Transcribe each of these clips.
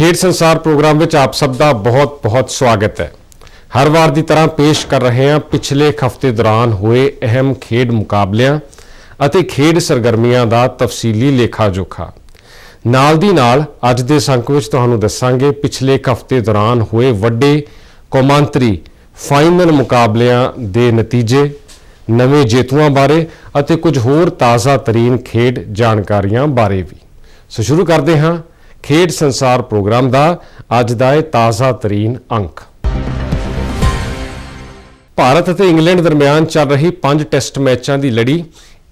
ਖੇਡ ਸੰਸਾਰ ਪ੍ਰੋਗਰਾਮ ਵਿੱਚ ਆਪ ਸਭ ਦਾ ਬਹੁਤ-ਬਹੁਤ ਸਵਾਗਤ ਹੈ। ਹਰ ਵਾਰ ਦੀ ਤਰ੍ਹਾਂ ਪੇਸ਼ ਕਰ ਰਹੇ ਹਾਂ। ਪਿਛਲੇ ਹਫ਼ਤੇ ਦੌਰਾਨ ਹੋਏ ਅਹਿਮ ਖੇਡ ਮੁਕਾਬਲਿਆਂ ਅਤੇ ਖੇਡ ਸਰਗਰਮੀਆਂ ਦਾ ਤਫਸੀਲੀ ਲੇਖਾ ਜੋਖਾ ਨਾਲ ਦੀ ਨਾਲ ਅੱਜ ਦੇ ਸੰਕ ਵਿੱਚ ਤੁਹਾਨੂੰ ਦੱਸਾਂਗੇ, ਪਿਛਲੇ ਹਫ਼ਤੇ ਦੌਰਾਨ ਹੋਏ ਵੱਡੇ ਕੌਮਾਂਤਰੀ ਫਾਈਨਲ ਮੁਕਾਬਲਿਆਂ ਦੇ ਨਤੀਜੇ, ਨਵੇਂ ਜੇਤੂਆਂ ਬਾਰੇ ਅਤੇ ਕੁਝ ਹੋਰ ਤਾਜ਼ਾ ਤਰੀਨ ਖੇਡ ਜਾਣਕਾਰੀਆਂ ਬਾਰੇ ਵੀ। ਸੋ ਸ਼ੁਰੂ ਕਰਦੇ ਹਾਂ। ਖੇਡ ਸੰਸਾਰ ਪ੍ਰੋਗਰਾਮ ਦਾ ਅੱਜ ਦਾ ਇਹ ਤਾਜ਼ਾ ਤਰੀਨ ਅੰਕ। ਭਾਰਤ ਅਤੇ ਇੰਗਲੈਂਡ ਦਰਮਿਆਨ ਚੱਲ ਰਹੀ ਪੰਜ ਟੈਸਟ ਮੈਚਾਂ ਦੀ ਲੜੀ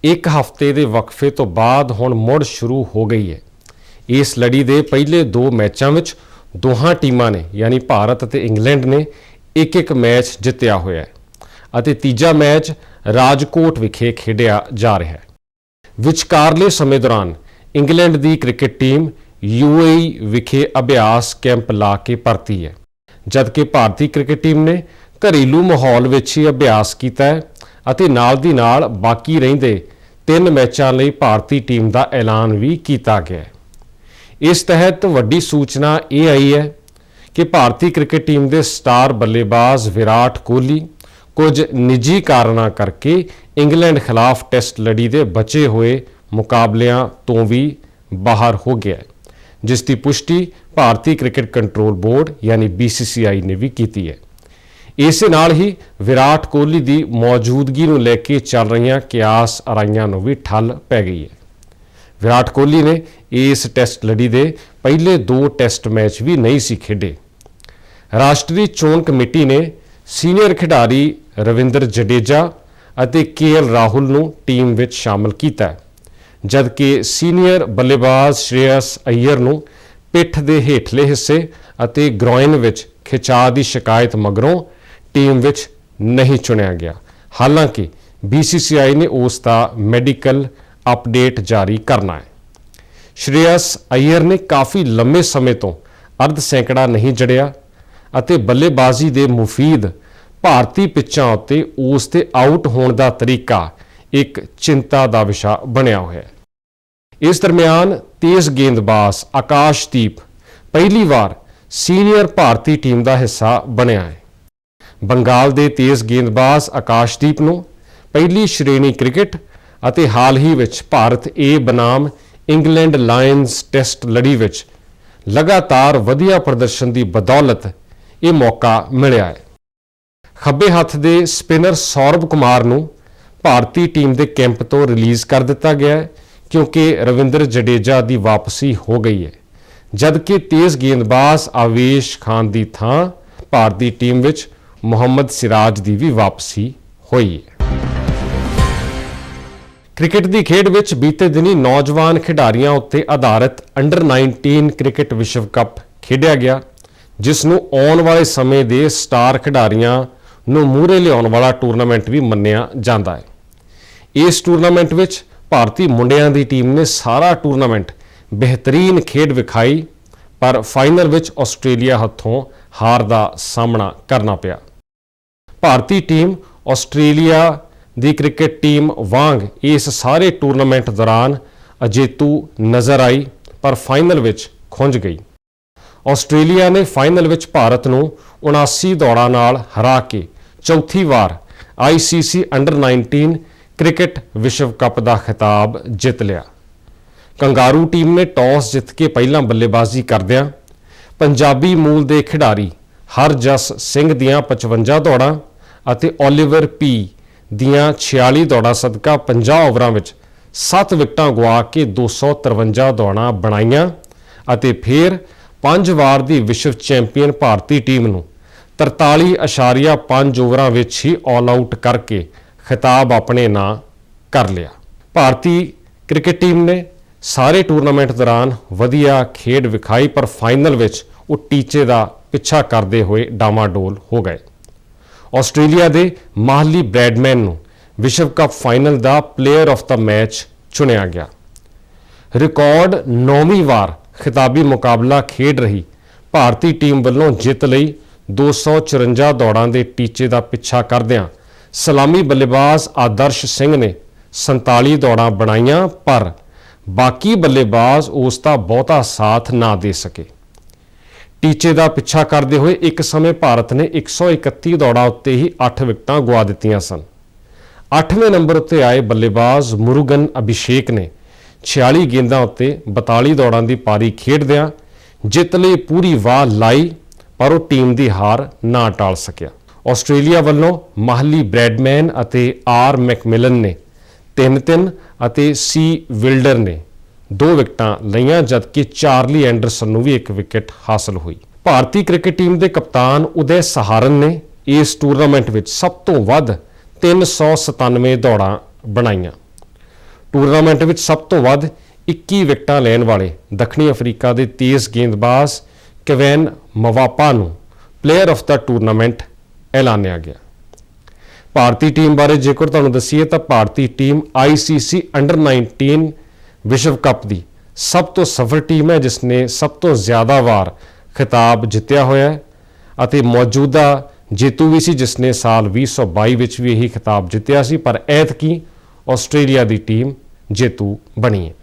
ਇੱਕ ਹਫ਼ਤੇ ਦੇ ਵਕਫੇ ਤੋਂ ਬਾਅਦ ਹੁਣ ਮੁੜ ਸ਼ੁਰੂ ਹੋ ਗਈ ਹੈ। ਇਸ ਲੜੀ ਦੇ ਪਹਿਲੇ ਦੋ ਮੈਚਾਂ ਵਿੱਚ ਦੋਹਾਂ ਟੀਮਾਂ ਨੇ, ਯਾਨੀ ਭਾਰਤ ਅਤੇ ਇੰਗਲੈਂਡ ਨੇ ਇੱਕ ਇੱਕ ਮੈਚ ਜਿੱਤਿਆ ਹੋਇਆ ਹੈ ਅਤੇ ਤੀਜਾ ਮੈਚ ਰਾਜਕੋਟ ਵਿਖੇ ਖੇਡਿਆ ਜਾ ਰਿਹਾ ਹੈ। ਵਿਚਕਾਰਲੇ ਸਮੇਂ ਦੌਰਾਨ ਇੰਗਲੈਂਡ ਦੀ ਕ੍ਰਿਕਟ ਟੀਮ ਯੂਏਈ ਵਿਖੇ ਅਭਿਆਸ ਕੈਂਪ ਲਾ ਕੇ ਪਰਤੀ ਹੈ। ਜਦਕਿ ਭਾਰਤੀ ਕ੍ਰਿਕਟ ਟੀਮ ਨੇ ਘਰੇਲੂ ਮਾਹੌਲ ਵਿੱਚ ਹੀ ਅਭਿਆਸ ਕੀਤਾ ਹੈ ਅਤੇ ਨਾਲ ਦੀ ਨਾਲ ਬਾਕੀ ਰਹਿੰਦੇ ਤਿੰਨ ਮੈਚਾਂ ਲਈ ਭਾਰਤੀ ਟੀਮ ਦਾ ਐਲਾਨ ਵੀ ਕੀਤਾ ਗਿਆ ਹੈ। ਇਸ ਤਹਿਤ ਵੱਡੀ ਸੂਚਨਾ ਇਹ ਆਈ ਹੈ ਕਿ ਭਾਰਤੀ ਕ੍ਰਿਕਟ ਟੀਮ ਦੇ ਸਟਾਰ ਬੱਲੇਬਾਜ਼ ਵਿਰਾਟ ਕੋਹਲੀ ਕੁਝ ਨਿੱਜੀ ਕਾਰਨਾਂ ਕਰਕੇ ਇੰਗਲੈਂਡ ਖਿਲਾਫ ਟੈਸਟ ਲੜੀ ਦੇ ਬਚੇ ਹੋਏ ਮੁਕਾਬਲਿਆਂ ਤੋਂ ਵੀ ਬਾਹਰ ਹੋ ਗਿਆ ਹੈ। ਜਿਸ ਦੀ ਪੁਸ਼ਟੀ ਭਾਰਤੀ ਕ੍ਰਿਕਟ ਕੰਟਰੋਲ ਬੋਰਡ ਯਾਨੀ BCCI ਨੇ ਵੀ ਕੀਤੀ ਹੈ। ਇਸੇ ਨਾਲ ਹੀ ਵਿਰਾਟ ਕੋਹਲੀ ਦੀ ਮੌਜੂਦਗੀ ਨੂੰ ਲੈ ਕੇ ਚੱਲ ਰਹੀਆਂ ਕਿਆਸ ਅਰਾਈਆਂ ਨੂੰ ਵੀ ਠੱਲ ਪੈ ਗਈ ਹੈ। ਵਿਰਾਟ ਕੋਹਲੀ ਨੇ ਇਸ ਟੈਸਟ ਲੜੀ ਦੇ ਪਹਿਲੇ ਦੋ ਟੈਸਟ ਮੈਚ ਵੀ ਨਹੀਂ ਸੀ ਖੇਡੇ। ਰਾਸ਼ਟਰੀ ਚੋਣ ਕਮੇਟੀ ਨੇ ਸੀਨੀਅਰ ਖਿਡਾਰੀ ਰਵਿੰਦਰ ਜਡੇਜਾ ਅਤੇ ਕੇਐਲ ਰਾਹੁਲ ਨੂੰ ਟੀਮ ਵਿੱਚ ਸ਼ਾਮਲ ਕੀਤਾ ਹੈ। ਜਦਕਿ ਸੀਨੀਅਰ ਬੱਲੇਬਾਜ਼ ਸ਼੍ਰੇਯਸ ਅਈਅਰ ਨੂੰ ਪਿੱਠ ਦੇ ਹੇਠਲੇ ਹਿੱਸੇ ਅਤੇ ਗ੍ਰੋਇਨ ਵਿੱਚ ਖਿਚਾਅ ਦੀ ਸ਼ਿਕਾਇਤ ਮਗਰੋਂ ਟੀਮ ਵਿੱਚ ਨਹੀਂ ਚੁਣਿਆ ਗਿਆ। ਹਾਲਾਂਕਿ BCCI ਨੇ ਉਸ ਦਾ ਮੈਡੀਕਲ ਅਪਡੇਟ ਜਾਰੀ ਕਰਨਾ ਹੈ। ਸ਼੍ਰੇਅਸ ਅਈਅਰ ਨੇ ਕਾਫੀ ਲੰਮੇ ਸਮੇਂ ਤੋਂ ਅਰਧ ਸੈਂਕੜਾ ਨਹੀਂ ਜੜਿਆ ਅਤੇ ਬੱਲੇਬਾਜ਼ੀ ਦੇ ਮੁਫੀਦ ਭਾਰਤੀ ਪਿੱਚਾਂ ਉੱਤੇ ਉਸ ਦੇ ਆਊਟ ਹੋਣ ਦਾ ਤਰੀਕਾ ਇੱਕ ਚਿੰਤਾ ਦਾ ਵਿਸ਼ਾ ਬਣਿਆ ਹੋਇਆ ਹੈ। ਇਸ ਦਰਮਿਆਨ ਤੇਜ਼ ਗੇਂਦਬਾਜ਼ ਆਕਾਸ਼ਦੀਪ ਪਹਿਲੀ ਵਾਰ ਸੀਨੀਅਰ ਭਾਰਤੀ ਟੀਮ ਦਾ ਹਿੱਸਾ ਬਣਿਆ ਹੈ। ਬੰਗਾਲ ਦੇ ਤੇਜ਼ ਗੇਂਦਬਾਜ਼ ਆਕਾਸ਼ਦੀਪ ਨੂੰ ਪਹਿਲੀ ਸ਼੍ਰੇਣੀ ਕ੍ਰਿਕਟ ਅਤੇ ਹਾਲ ਹੀ ਵਿੱਚ ਭਾਰਤ ਏ ਬਨਾਮ ਇੰਗਲੈਂਡ ਲਾਇਨਸ ਟੈਸਟ ਲੜੀ ਵਿੱਚ ਲਗਾਤਾਰ ਵਧੀਆ ਪ੍ਰਦਰਸ਼ਨ ਦੀ ਬਦੌਲਤ ਇਹ ਮੌਕਾ ਮਿਲਿਆ ਹੈ। ਖੱਬੇ ਹੱਥ ਦੇ ਸਪਿਨਰ ਸੌਰਵ ਕੁਮਾਰ ਨੂੰ ਭਾਰਤੀ ਟੀਮ ਦੇ ਕੈਂਪ ਤੋਂ ਰਿਲੀਜ਼ ਕਰ ਦਿੱਤਾ ਗਿਆ ਹੈ, ਕਿਉਂਕਿ ਰਵਿੰਦਰ ਜਡੇਜਾ ਦੀ ਵਾਪਸੀ ਹੋ ਗਈ ਹੈ। ਜਦਕਿ ਤੇਜ਼ ਗੇਂਦਬਾਜ਼ ਆਵੇਸ਼ ਖਾਨ ਦੀ ਥਾਂ, ਭਾਰਤੀ ਟੀਮ ਵਿੱਚ ਮੁਹੰਮਦ ਸਿਰਾਜ ਦੀ ਵੀ ਵਾਪਸੀ ਹੋਈ ਹੈ। ਕ੍ਰਿਕਟ ਦੀ ਖੇਡ ਵਿੱਚ ਬੀਤੇ ਦਿਨੀ ਨੌਜਵਾਨ ਖਿਡਾਰੀਆਂ ਉੱਤੇ ਆਧਾਰਿਤ ਅੰਡਰ 19 ਕ੍ਰਿਕਟ ਵਿਸ਼ਵ ਕੱਪ ਖੇਡਿਆ ਗਿਆ, ਜਿਸ ਨੂੰ ਆਉਣ ਵਾਲੇ ਸਮੇਂ ਦੇ ਸਟਾਰ ਖਿਡਾਰੀਆਂ ਨੂੰ ਮੂਹਰੇ ਲਿਆਉਣ ਵਾਲਾ ਟੂਰਨਾਮੈਂਟ ਵੀ ਮੰਨਿਆ ਜਾਂਦਾ ਹੈ। ਇਸ ਟੂਰਨਾਮੈਂਟ ਵਿੱਚ ਭਾਰਤੀ ਮੁੰਡਿਆਂ ਦੀ ਟੀਮ ਨੇ ਸਾਰਾ ਟੂਰਨਾਮੈਂਟ ਬਿਹਤਰੀਨ ਖੇਡ ਵਿਖਾਈ, ਪਰ ਫਾਈਨਲ ਵਿੱਚ ਆਸਟ੍ਰੇਲੀਆ ਹੱਥੋਂ ਹਾਰ ਦਾ ਸਾਹਮਣਾ ਕਰਨਾ ਪਿਆ। ਭਾਰਤੀ ਟੀਮ ਆਸਟ੍ਰੇਲੀਆ ਦੀ ਕ੍ਰਿਕਟ ਟੀਮ ਵਾਂਗ ਇਸ ਸਾਰੇ ਟੂਰਨਾਮੈਂਟ ਦੌਰਾਨ ਅਜੇਤੂ ਨਜ਼ਰ ਆਈ, ਪਰ ਫਾਈਨਲ ਵਿੱਚ ਖੁੰਝ ਗਈ। ਆਸਟ੍ਰੇਲੀਆ ਨੇ ਫਾਈਨਲ ਵਿੱਚ ਭਾਰਤ ਨੂੰ 79 ਦੌੜਾਂ ਨਾਲ ਹਰਾ ਕੇ ਚੌਥੀ ਵਾਰ ICC ਅੰਡਰ 19 ਕ੍ਰਿਕਟ ਵਿਸ਼ਵ ਕੱਪ ਦਾ ਖਿਤਾਬ ਜਿੱਤ ਲਿਆ। ਕੰਗਾਰੂ ਟੀਮ ਨੇ ਟਾਸ ਜਿੱਤ ਕੇ ਪਹਿਲਾਂ ਬੱਲੇਬਾਜ਼ੀ ਕਰਦਿਆਂ ਪੰਜਾਬੀ ਮੂਲ ਦੇ ਖਿਡਾਰੀ ਹਰਜਸ ਸਿੰਘ ਦੀਆਂ 55 ਦੌੜਾਂ ਅਤੇ ਓਲੀਵਰ ਪੀ ਦੀਆਂ 46 ਦੌੜਾਂ ਸਦਕਾ 50 ਓਵਰਾਂ ਵਿੱਚ 7 ਵਿਕਟਾਂ ਗਵਾ ਕੇ 253 ਦੌੜਾਂ ਬਣਾਈਆਂ ਅਤੇ ਫਿਰ ਪੰਜ ਵਾਰ ਦੀ ਵਿਸ਼ਵ ਚੈਂਪੀਅਨ ਭਾਰਤੀ ਟੀਮ ਨੂੰ 43.5 ਓਵਰਾਂ ਵਿੱਚ ਹੀ ਆਲ ਆਊਟ ਕਰਕੇ ਖਿਤਾਬ ਆਪਣੇ ਨਾਂ ਕਰ ਲਿਆ। ਭਾਰਤੀ ਕ੍ਰਿਕਟ ਟੀਮ ਨੇ ਸਾਰੇ ਟੂਰਨਾਮੈਂਟ ਦੌਰਾਨ ਵਧੀਆ ਖੇਡ ਵਿਖਾਈ, ਪਰ ਫਾਈਨਲ ਵਿੱਚ ਉਹ ਟੀਚੇ ਦਾ ਪਿੱਛਾ ਕਰਦੇ ਹੋਏ ਡਾਮਾਡੋਲ ਹੋ ਗਏ। ਆਸਟ੍ਰੇਲੀਆ ਦੇ ਮਾਹਲੀ ਬ੍ਰੈਡਮੈਨ ਨੂੰ ਵਿਸ਼ਵ ਕੱਪ ਫਾਈਨਲ ਦਾ ਪਲੇਅਰ ਆਫ ਦਾ ਮੈਚ ਚੁਣਿਆ ਗਿਆ। ਰਿਕਾਰਡ 9ਵੀਂ ਵਾਰ ਖਿਤਾਬੀ ਮੁਕਾਬਲਾ ਖੇਡ ਰਹੀ ਭਾਰਤੀ ਟੀਮ ਵੱਲੋਂ ਜਿੱਤ ਲਈ 254 ਦੌੜਾਂ ਦੇ ਟੀਚੇ ਦਾ ਪਿੱਛਾ ਕਰਦਿਆਂ ਸਲਾਮੀ ਬੱਲੇਬਾਜ਼ ਆਦਰਸ਼ ਸਿੰਘ ਨੇ 47 ਦੌੜਾਂ ਬਣਾਈਆਂ, ਪਰ ਬਾਕੀ ਬੱਲੇਬਾਜ਼ ਉਸ ਦਾ ਬਹੁਤਾ ਸਾਥ ਨਾ ਦੇ ਸਕੇ। ਟੀਚੇ ਦਾ ਪਿੱਛਾ ਕਰਦੇ ਹੋਏ ਇੱਕ ਸਮੇਂ ਭਾਰਤ ਨੇ 131 ਦੌੜਾਂ ਉੱਤੇ ਹੀ 8 ਵਿਕਟਾਂ ਗਵਾ ਦਿੱਤੀਆਂ ਸਨ। 8ਵੇਂ ਨੰਬਰ ਉੱਤੇ ਆਏ ਬੱਲੇਬਾਜ਼ ਮੁਰੂਗਨ ਅਭਿਸ਼ੇਕ ਨੇ 46 ਗੇਂਦਾਂ ਉੱਤੇ 42 ਦੌੜਾਂ ਦੀ ਪਾਰੀ ਖੇਡਦਿਆਂ ਜਿੱਤ ਲਈ ਪੂਰੀ ਵਾਹ ਲਾਈ, ਪਰ ਉਹ ਟੀਮ ਦੀ ਹਾਰ ਨਾ ਟਾਲ ਸਕਿਆ। ਆਸਟ੍ਰੇਲੀਆ ਵੱਲੋਂ ਮਾਹਲੀ ਬ੍ਰੈਡਮੈਨ ਅਤੇ ਆਰ ਮੈਕਮਿਲਨ ਨੇ 3-3 ਅਤੇ ਸੀ ਵਿਲਡਰ ਨੇ ਦੋ ਵਿਕਟਾਂ ਲਈਆਂ, ਜਦਕਿ ਚਾਰਲੀ ਐਂਡਰਸਨ ਨੂੰ ਵੀ ਇੱਕ ਵਿਕਟ ਹਾਸਲ ਹੋਈ। ਭਾਰਤੀ ਕ੍ਰਿਕਟ ਟੀਮ ਦੇ ਕਪਤਾਨ ਉਦੈ ਸਹਾਰਨ ਨੇ ਇਸ ਟੂਰਨਾਮੈਂਟ ਵਿੱਚ ਸਭ ਤੋਂ ਵੱਧ 397 ਦੌੜਾਂ ਬਣਾਈਆਂ। ਟੂਰਨਾਮੈਂਟ ਵਿੱਚ ਸਭ ਤੋਂ ਵੱਧ 21 ਵਿਕਟਾਂ ਲੈਣ ਵਾਲੇ ਦੱਖਣੀ ਅਫਰੀਕਾ ਦੇ ਤੇਜ਼ ਗੇਂਦਬਾਜ਼ ਕਵੈਨ ਮਵਾਪਾ ਨੂੰ ਪਲੇਅਰ ਆਫ ਦਾ ਟੂਰਨਾਮੈਂਟ ਐਲਾਨਿਆ ਗਿਆ। ਭਾਰਤੀ ਟੀਮ ਬਾਰੇ ਜੇਕਰ ਤੁਹਾਨੂੰ ਦਸੀਏ ਤਾਂ ਭਾਰਤੀ ਟੀਮ ICC ਅੰਡਰ 19 ਵਿਸ਼ਵ ਕੱਪ ਦੀ ਸਭ ਤੋਂ ਸਫਲ ਟੀਮ ਹੈ ਜਿਸ ਨੇ ਸਭ ਤੋਂ ਜ਼ਿਆਦਾ ਵਾਰ ਖਿਤਾਬ ਜਿੱਤਿਆ ਹੋਇਆ ਹੈ ਅਤੇ ਮੌਜੂਦਾ ਜੇਤੂ ਵੀ ਸੀ ਜਿਸ ਨੇ ਸਾਲ 2022 ਵਿੱਚ ਵੀ ਇਹੀ ਖਿਤਾਬ ਜਿੱਤਿਆ ਸੀ, ਪਰ ਐਤਕੀ ਆਸਟ੍ਰੇਲੀਆ ਦੀ ਟੀਮ ਜੇਤੂ ਬਣੀ ਹੈ।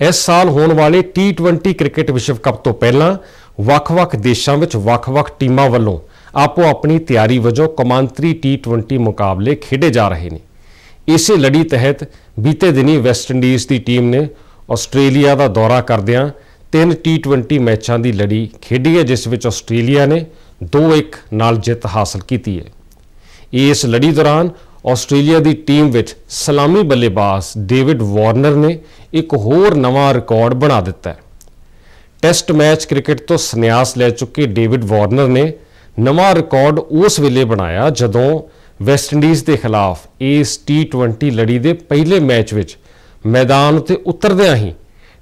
ਇਸ ਸਾਲ ਹੋਣ ਵਾਲੇ T20 ਕ੍ਰਿਕਟ ਵਿਸ਼ਵ ਕੱਪ ਤੋਂ ਪਹਿਲਾਂ ਵੱਖ-ਵੱਖ ਦੇਸ਼ਾਂ ਵਿੱਚ ਵੱਖ-ਵੱਖ ਟੀਮਾਂ ਵੱਲੋਂ ਆਪੋ ਆਪਣੀ ਤਿਆਰੀ ਵਜੋਂ ਕੌਮਾਂਤਰੀ T20 ਮੁਕਾਬਲੇ ਖੇਡੇ ਜਾ ਰਹੇ ਨੇ। ਇਸੇ ਲੜੀ ਤਹਿਤ ਬੀਤੇ ਦਿਨੀ ਵੈਸਟ ਇੰਡੀਜ਼ ਦੀ ਟੀਮ ਨੇ ਆਸਟ੍ਰੇਲੀਆ ਦਾ ਦੌਰਾ ਕਰਦਿਆਂ ਤਿੰਨ T20 ਮੈਚਾਂ ਦੀ ਲੜੀ ਖੇਡੀ ਹੈ, ਜਿਸ ਵਿੱਚ ਆਸਟ੍ਰੇਲੀਆ ਨੇ 2-1 ਨਾਲ ਜਿੱਤ ਹਾਸਲ ਕੀਤੀ ਹੈ। ਇਸ ਲੜੀ ਦੌਰਾਨ ਆਸਟ੍ਰੇਲੀਆ ਦੀ ਟੀਮ ਵਿੱਚ ਸਲਾਮੀ ਬੱਲੇਬਾਜ਼ ਡੇਵਿਡ ਵਾਰਨਰ ਨੇ ਇੱਕ ਹੋਰ ਨਵਾਂ ਰਿਕਾਰਡ ਬਣਾ ਦਿੱਤਾ ਹੈ। ਟੈਸਟ ਮੈਚ ਕ੍ਰਿਕਟ ਤੋਂ ਸੰਨਿਆਸ ਲੈ ਚੁੱਕੇ ਡੇਵਿਡ ਵਾਰਨਰ ਨੇ ਨਵਾਂ ਰਿਕਾਰਡ ਉਸ ਵੇਲੇ ਬਣਾਇਆ ਜਦੋਂ ਵੈਸਟ ਇੰਡੀਜ਼ ਦੇ ਖਿਲਾਫ ਇਸ T20 ਲੜੀ ਦੇ ਪਹਿਲੇ ਮੈਚ ਵਿੱਚ ਮੈਦਾਨ ਉੱਤੇ ਉਤਰਦਿਆਂ ਹੀ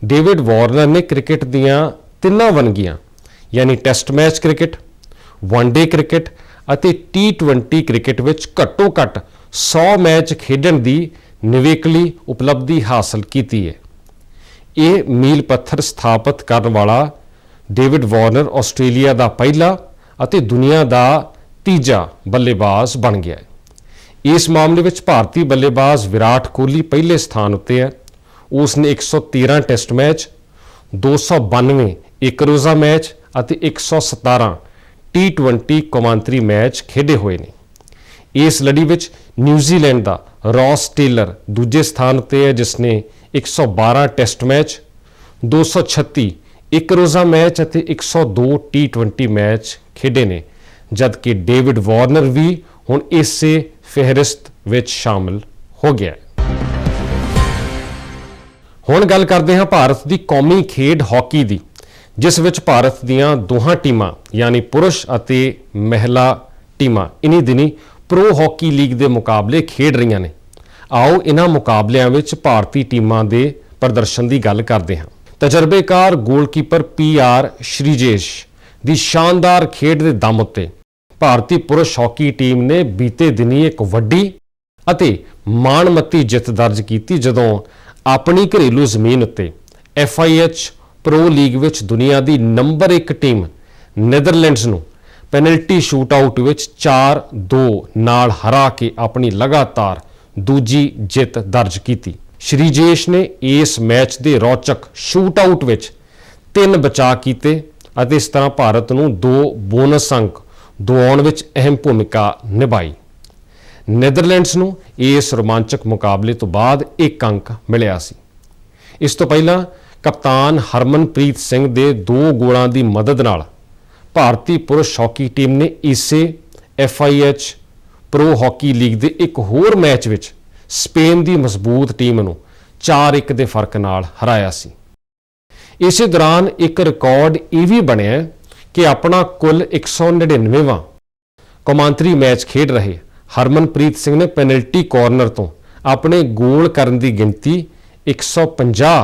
ਡੇਵਿਡ ਵਾਰਨਰ ਨੇ ਕ੍ਰਿਕਟ ਦੀਆਂ ਤਿੰਨਾਂ ਵਨਗੀਆਂ, ਯਾਨੀ test match cricket one day cricket ਅਤੇ T20 ਕ੍ਰਿਕਟ ਵਿੱਚ ਘੱਟੋ-ਘੱਟ 100 ਮੈਚ ਖੇਡਣ ਦੀ ਨਿਵੇਕਲੀ ਉਪਲਬਧੀ ਹਾਸਲ ਕੀਤੀ ਹੈ। ਇਹ ਮੀਲ ਪੱਥਰ ਸਥਾਪਿਤ ਕਰਨ ਵਾਲਾ ਡੇਵਿਡ ਵਾਰਨਰ ਆਸਟ੍ਰੇਲੀਆ ਦਾ ਪਹਿਲਾ ਅਤੇ ਦੁਨੀਆ ਦਾ ਤੀਜਾ ਬੱਲੇਬਾਜ਼ ਬਣ ਗਿਆ ਹੈ। ਇਸ ਮਾਮਲੇ ਵਿੱਚ ਭਾਰਤੀ ਬੱਲੇਬਾਜ਼ ਵਿਰਾਟ ਕੋਹਲੀ ਪਹਿਲੇ ਸਥਾਨ ਉੱਤੇ ਹੈ। ਉਸ ਨੇ 113 ਟੈਸਟ ਮੈਚ 292 ਇੱਕ ਰੋਜ਼ਾ ਮੈਚ ਅਤੇ 117 T20 ਕੌਮਾਂਤਰੀ ਮੈਚ ਖੇਡੇ ਹੋਏ ਨੇ। ਇਸ ਲੜੀ ਵਿੱਚ ਨਿਊਜ਼ੀਲੈਂਡ ਦਾ ਰੌਸ ਟੇਲਰ ਦੂਜੇ ਸਥਾਨ ਉੱਤੇ ਹੈ ਜਿਸ ਨੇ 112 ਟੈਸਟ ਮੈਚ 236 ਇੱਕ ਰੋਜ਼ਾ ਮੈਚ ਅਤੇ 102 T20 ਮੈਚ ਖੇਡੇ ਨੇ, ਜਦਕਿ ਡੇਵਿਡ ਵਾਰਨਰ ਵੀ ਹੁਣ ਇਸੇ ਫਹਿਰਿਸਤ ਵਿੱਚ ਸ਼ਾਮਲ ਹੋ ਗਿਆ ਹੈ। ਹੁਣ ਗੱਲ ਕਰਦੇ ਹਾਂ ਭਾਰਤ ਦੀ ਕੌਮੀ ਖੇਡ ਹਾਕੀ ਦੀ, ਜਿਸ ਵਿੱਚ ਭਾਰਤ ਦੀਆਂ ਦੋਹਾਂ ਟੀਮਾਂ, ਯਾਨੀ ਪੁਰਸ਼ ਅਤੇ ਮਹਿਲਾ ਟੀਮਾਂ, ਇਨੀ ਦਿਨੀ ਪ੍ਰੋ ਹਾਕੀ ਲੀਗ ਦੇ ਮੁਕਾਬਲੇ ਖੇਡ ਰਹੀਆਂ ਨੇ। ਆਓ ਇਹਨਾਂ ਮੁਕਾਬਲਿਆਂ ਵਿੱਚ ਭਾਰਤੀ ਟੀਮਾਂ ਦੇ ਪ੍ਰਦਰਸ਼ਨ ਦੀ ਗੱਲ ਕਰਦੇ ਹਾਂ। ਤਜਰਬੇਕਾਰ ਗੋਲਕੀਪਰ ਪੀਆਰ ਸ਼੍ਰੀਜੇਸ਼ ਦੀ ਸ਼ਾਨਦਾਰ ਖੇਡ ਦੇ ਦਮ ਉੱਤੇ ਭਾਰਤੀ ਪੁਰਸ਼ ਹਾਕੀ ਟੀਮ ਨੇ ਬੀਤੇ ਦਿਨੀ ਇੱਕ ਵੱਡੀ ਅਤੇ ਮਾਣਮੱਤੀ ਜਿੱਤ ਦਰਜ ਕੀਤੀ ਜਦੋਂ ਆਪਣੀ ਘਰੇਲੂ ਜ਼ਮੀਨ ਉੱਤੇ FIH ਪ੍ਰੋ ਲੀਗ ਵਿੱਚ ਦੁਨੀਆ ਦੀ ਨੰਬਰ 1 ਟੀਮ ਨੈਦਰਲੈਂਡਸ ਨੂੰ ਪੈਨਲਟੀ ਸ਼ੂਟਆਊਟ ਵਿੱਚ 4-2 ਨਾਲ ਹਰਾ ਕੇ ਆਪਣੀ ਲਗਾਤਾਰ ਦੂਜੀ ਜਿੱਤ ਦਰਜ ਕੀਤੀ। ਸ਼੍ਰੀਜੇਸ਼ ਨੇ ਇਸ ਮੈਚ ਦੇ ਰੌਚਕ ਸ਼ੂਟਆਊਟ ਵਿੱਚ ਤਿੰਨ ਬਚਾਅ ਕੀਤੇ ਅਤੇ ਇਸ ਤਰ੍ਹਾਂ ਭਾਰਤ ਨੂੰ ਦੋ ਬੋਨਸ ਅੰਕ ਦਿਵਾਉਣ ਵਿੱਚ ਅਹਿਮ ਭੂਮਿਕਾ ਨਿਭਾਈ। ਨੈਦਰਲੈਂਡਸ ਨੂੰ ਇਸ ਰੋਮਾਂਚਕ ਮੁਕਾਬਲੇ ਤੋਂ ਬਾਅਦ ਇੱਕ ਅੰਕ ਮਿਲਿਆ ਸੀ। ਇਸ ਤੋਂ ਪਹਿਲਾਂ ਕਪਤਾਨ ਹਰਮਨਪ੍ਰੀਤ ਸਿੰਘ ਦੇ ਦੋ ਗੋਲਾਂ ਦੀ ਮਦਦ ਨਾਲ ਭਾਰਤੀ ਪੁਰਸ਼ ਹਾਕੀ ਟੀਮ ਨੇ ਇਸੇ FIH ਪ੍ਰੋ ਹਾਕੀ ਲੀਗ ਦੇ ਇੱਕ ਹੋਰ ਮੈਚ ਵਿੱਚ ਸਪੇਨ ਦੀ ਮਜ਼ਬੂਤ ਟੀਮ ਨੂੰ 4-1 ਦੇ ਫ਼ਰਕ ਨਾਲ ਹਰਾਇਆ ਸੀ। ਇਸੇ ਦੌਰਾਨ ਇੱਕ ਰਿਕਾਰਡ ਇਹ ਵੀ ਬਣਿਆ ਕਿ ਆਪਣਾ ਕੁੱਲ 199ਵਾਂ ਕੌਮਾਂਤਰੀ ਮੈਚ ਖੇਡ ਰਹੇ ਹਰਮਨਪ੍ਰੀਤ ਸਿੰਘ ਨੇ ਪੈਨਲਟੀ ਕਾਰਨਰ ਤੋਂ ਆਪਣੇ ਗੋਲ ਕਰਨ ਦੀ ਗਿਣਤੀ 150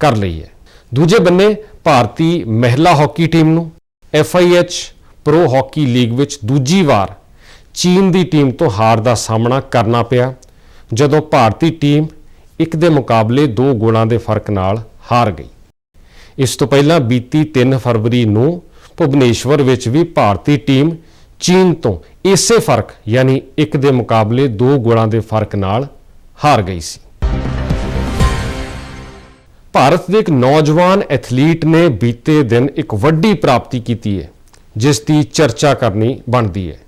ਕਰ ਲਈ ਹੈ। ਦੂਜੇ ਬੰਨੇ ਭਾਰਤੀ ਮਹਿਲਾ ਹਾਕੀ ਟੀਮ ਨੂੰ FIH ਪ੍ਰੋ ਹਾਕੀ ਲੀਗ ਵਿੱਚ ਦੂਜੀ ਵਾਰ ਚੀਨ ਦੀ ਟੀਮ ਤੋਂ ਹਾਰ ਦਾ ਸਾਹਮਣਾ ਕਰਨਾ ਪਿਆ, ਜਦੋਂ ਭਾਰਤੀ ਟੀਮ ਇੱਕ ਦੇ ਮੁਕਾਬਲੇ ਦੋ ਗੋਲਾਂ ਦੇ ਫ਼ਰਕ ਨਾਲ ਹਾਰ ਗਈ। ਇਸ ਤੋਂ ਪਹਿਲਾਂ ਬੀਤੀ 3 ਫਰਵਰੀ ਨੂੰ ਭੁਵਨੇਸ਼ਵਰ ਵਿੱਚ ਵੀ ਭਾਰਤੀ ਟੀਮ ਚੀਨ ਤੋਂ ਇਸੇ ਫ਼ਰਕ, ਯਾਨੀ ਇੱਕ ਦੇ ਮੁਕਾਬਲੇ ਦੋ ਗੋਲਾਂ ਦੇ ਫ਼ਰਕ ਨਾਲ ਹਾਰ ਗਈ ਸੀ। ਭਾਰਤ ਦੇ ਇੱਕ ਨੌਜਵਾਨ ਐਥਲੀਟ ਨੇ ਬੀਤੇ ਦਿਨ ਇੱਕ ਵੱਡੀ ਪ੍ਰਾਪਤੀ ਕੀਤੀ ਹੈ, ਜਿਸ ਦੀ ਚਰਚਾ ਕਰਨੀ ਬਣਦੀ ਹੈ।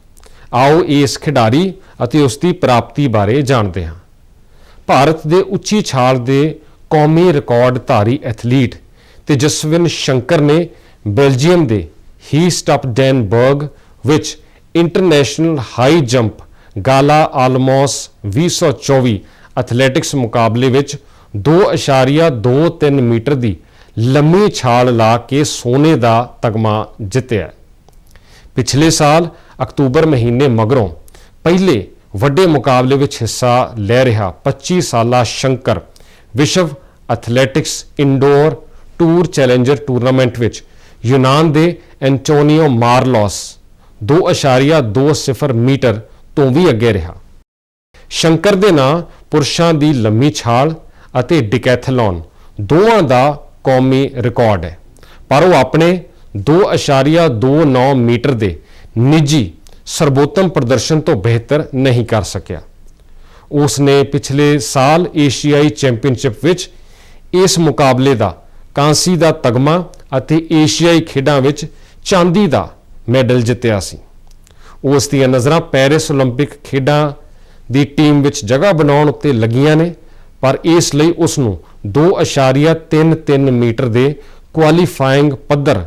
ਆਓ ਇਸ ਖਿਡਾਰੀ ਅਤੇ ਉਸ ਦੀ ਪ੍ਰਾਪਤੀ ਬਾਰੇ ਜਾਣਦੇ ਹਾਂ। ਭਾਰਤ ਦੇ ਉੱਚੀ ਛਾਲ ਦੇ ਕੌਮੀ ਰਿਕਾਰਡ ਧਾਰੀ ਐਥਲੀਟ ਤੇਜਸਵਿਨ ਸ਼ੰਕਰ ਨੇ ਬੈਲਜੀਅਮ ਦੇ ਹੀਸਟਪਡੈਨਬਰਗ ਵਿੱਚ ਇੰਟਰਨੈਸ਼ਨਲ ਹਾਈ ਜੰਪ ਗਾਲਾ ਆਲਮੋਸ 2024 ਐਥਲੈਟਿਕਸ ਮੁਕਾਬਲੇ ਵਿੱਚ 2.23 ਮੀਟਰ ਦੀ ਲੰਮੀ ਛਾਲ ਲਾ ਕੇ ਸੋਨੇ ਦਾ ਤਗਮਾ ਜਿੱਤਿਆ। ਪਿਛਲੇ ਸਾਲ ਅਕਤੂਬਰ ਮਹੀਨੇ ਮਗਰੋਂ ਪਹਿਲੇ ਵੱਡੇ ਮੁਕਾਬਲੇ ਵਿੱਚ ਹਿੱਸਾ ਲੈ ਰਿਹਾ 25 ਸਾਲਾ ਸ਼ੰਕਰ, ਵਿਸ਼ਵ athletics indoor tour challenger tournament ਵਿੱਚ ਯੂਨਾਨ ਦੇ ਐਂਟੋਨੀਓ ਮਾਰਲੋਸ 2.20 ਮੀਟਰ ਤੋਂ ਵੀ ਅੱਗੇ ਰਿਹਾ। ਸ਼ੰਕਰ ਦੇ ਨਾਂ ਪੁਰਸ਼ਾਂ ਦੀ ਲੰਮੀ ਛਾਲ ਅਤੇ ਡਿਕੈਥਲਨ ਦੋਵਾਂ ਦਾ ਕੌਮੀ ਰਿਕਾਰਡ ਹੈ, ਪਰ ਉਹ ਆਪਣੇ 2.29 ਮੀਟਰ ਦੇ ਨਿੱਜੀ ਸਰਬੋਤਮ ਪ੍ਰਦਰਸ਼ਨ ਤੋਂ ਬਿਹਤਰ ਨਹੀਂ ਕਰ ਸਕਿਆ ਉਸ ਨੇ ਪਿਛਲੇ ਸਾਲ ਏਸ਼ੀਆਈ ਚੈਂਪੀਅਨਸ਼ਿਪ ਵਿੱਚ ਇਸ ਮੁਕਾਬਲੇ ਦਾ ਕਾਂਸੀ ਦਾ ਤਗਮਾ ਅਤੇ ਏਸ਼ੀਆਈ ਖੇਡਾਂ ਵਿੱਚ ਚਾਂਦੀ ਦਾ ਮੈਡਲ ਜਿੱਤਿਆ ਸੀ ਉਸ ਦੀਆਂ ਨਜ਼ਰਾਂ ਪੈਰਿਸ 올림픽 ਖੇਡਾਂ ਦੀ ਟੀਮ ਵਿੱਚ ਜਗ੍ਹਾ ਬਣਾਉਣ ਉੱਤੇ ਲੱਗੀਆਂ ਨੇ ਪਰ ਇਸ ਲਈ ਉਸ ਨੂੰ 2.33 ਮੀਟਰ ਦੇ ਕੁਆਲੀਫਾਈਂਗ ਪੱਧਰ